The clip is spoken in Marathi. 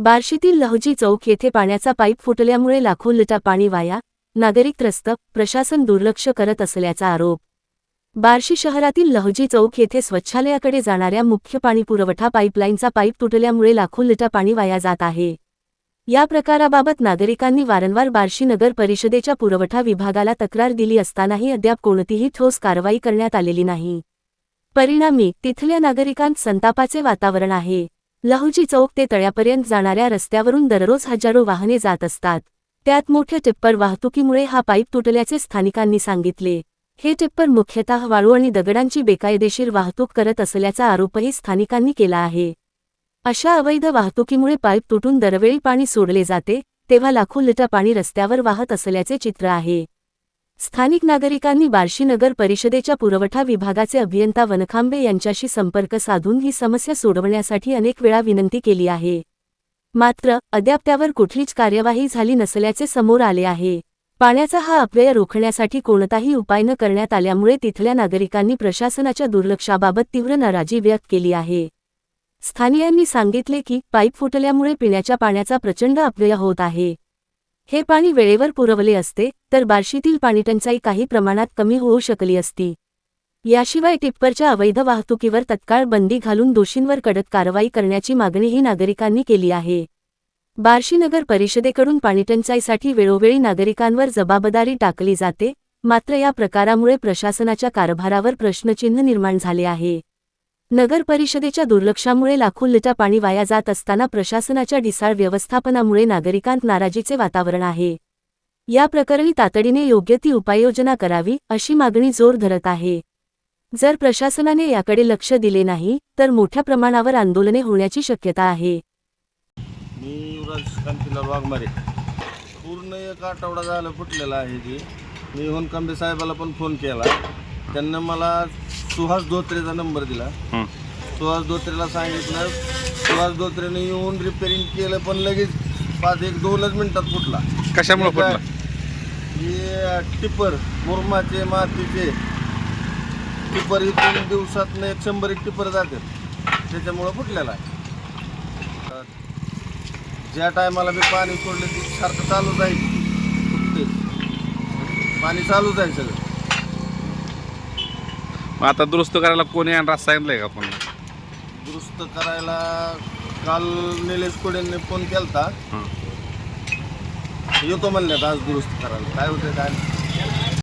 बार्शीतील लहुजी चौक येथे पाण्याचा पाईप फुटल्यामुळे लाखो लिटर पाणी वाया नागरिक त्रस्त प्रशासन दुर्लक्ष करत असल्याचा आरोप. बार्शी शहरातील लहुजी चौक येथे स्वच्छालयाकडे जाणाऱ्या मुख्य पाणी पुरवठा पाईपलाईनचा पाईप तुटल्यामुळे लाखो लिटर पाणी वाया जात आहे. या प्रकाराबाबत नागरिकांनी वारंवार बार्शी नगर परिषदेच्या पुरवठा विभागाला तक्रार दिली असतानाही अद्याप कोणतीही ठोस कारवाई करण्यात आलेली नाही. परिणामी तिथल्या नागरिकांत संतापाचे वातावरण आहे. लहुजी चौक ते तळ्यापर्यंत जाणाऱ्या रस्त्यावरून दररोज हजारो वाहने जात असतात. त्यात मोठ्या टिप्पर वाहतुकीमुळे हा पाईप तुटल्याचे स्थानिकांनी सांगितले. हे टिप्पर मुख्यतः वाळू आणि दगडांची बेकायदेशीर वाहतूक करत असल्याचा आरोपही स्थानिकांनी केला आहे. अशा अवैध वाहतुकीमुळे पाईप तुटून दरवेळी पाणी सोडले जाते तेव्हा लाखो लिटर पाणी रस्त्यावर वाहत असल्याचे चित्र आहे. स्थानिक नागरिकांनी बार्शी नगर परिषदेच्या पुरवठा विभागाचे अभियंता वनखांबे यांच्याशी संपर्क साधून ही समस्या सोडवण्यासाठी अनेक वेळा विनंती केली आहे. मात्र अद्याप त्यावर कुठलीच कार्यवाही झाली नसल्याचे समोर आले आहे. पाण्याचा हा अपव्यय रोखण्यासाठी कोणताही उपाय न करण्यात आल्यामुळे तिथल्या नागरिकांनी प्रशासनाच्या दुर्लक्षाबाबत तीव्र नाराजी व्यक्त केली आहे. स्थानियांनी सांगितले की पाईप फुटल्यामुळे पिण्याच्या पाण्याचा प्रचंड अपव्यय होत आहे. हे पाणी वेळेवर पुरवले असते तर बार्शीतील पाणीटंचाई काही प्रमाणात कमी होऊ शकली असती. याशिवाय टिप्परच्या अवैध वाहतुकीवर तत्काळ बंदी घालून दोषींवर कडक कारवाई करण्याची मागणीही नागरिकांनी केली आहे. बार्शीनगर परिषदेकडून पाणीटंचाईसाठी वेळोवेळी नागरिकांवर जबाबदारी टाकली जाते मात्र या प्रकारामुळे प्रशासनाच्या कारभारावर प्रश्नचिन्ह निर्माण झाले आहे. नगर परिषदेच्या दुर्लक्षामुळे लाखो लिटर पाणी वाया जात असताना प्रशासनाच्या ढिसाळ व्यवस्थापनामुळे नागरिकांत नाराजीचे वातावरण आहे. या प्रकरणी तातडीने योग्य ती उपाययोजना करावी अशी मागणी जोर धरत आहे. जर प्रशासनाने याकडे लक्ष दिले नाही तर मोठ्या प्रमाणावर आंदोलने होण्याची शक्यता आहे. मी युवराज कांतीलाल वाघमारे. पूर्ण एक आठवडा झाला फुटलेला आहे ती मी होनकांबे साहेबाला पण फोन केला. त्यांना मला सुहास धोत्रेचा नंबर दिला. सुहास धोत्रेला सांगितलं सुहास धोत्रेने येऊन रिपेअरिंग केलं पण लगेच पाच एक दोनच मिनिटात फुटला. कशामुळे फुटला? हे टिप्पर मुरमाचे मातीचे. टिप्पर इथून दिवसातनं एक शंभर एक टिप्पर जातात. त्याच्यामुळं फुटलेला आहे. ज्या टायमाला मी पाणी सोडलं ते सारखं चालूच आहे फुटते पाणी चालूच आहे सगळं. मग आता दुरुस्त करायला कोणी आणि रास्त सांगितलंय का आपण दुरुस्त करायला काल निलेश कोडेंनी फोन केलता. हां. येतो म्हणल्यात आज दुरुस्त करायला. काय होतं काय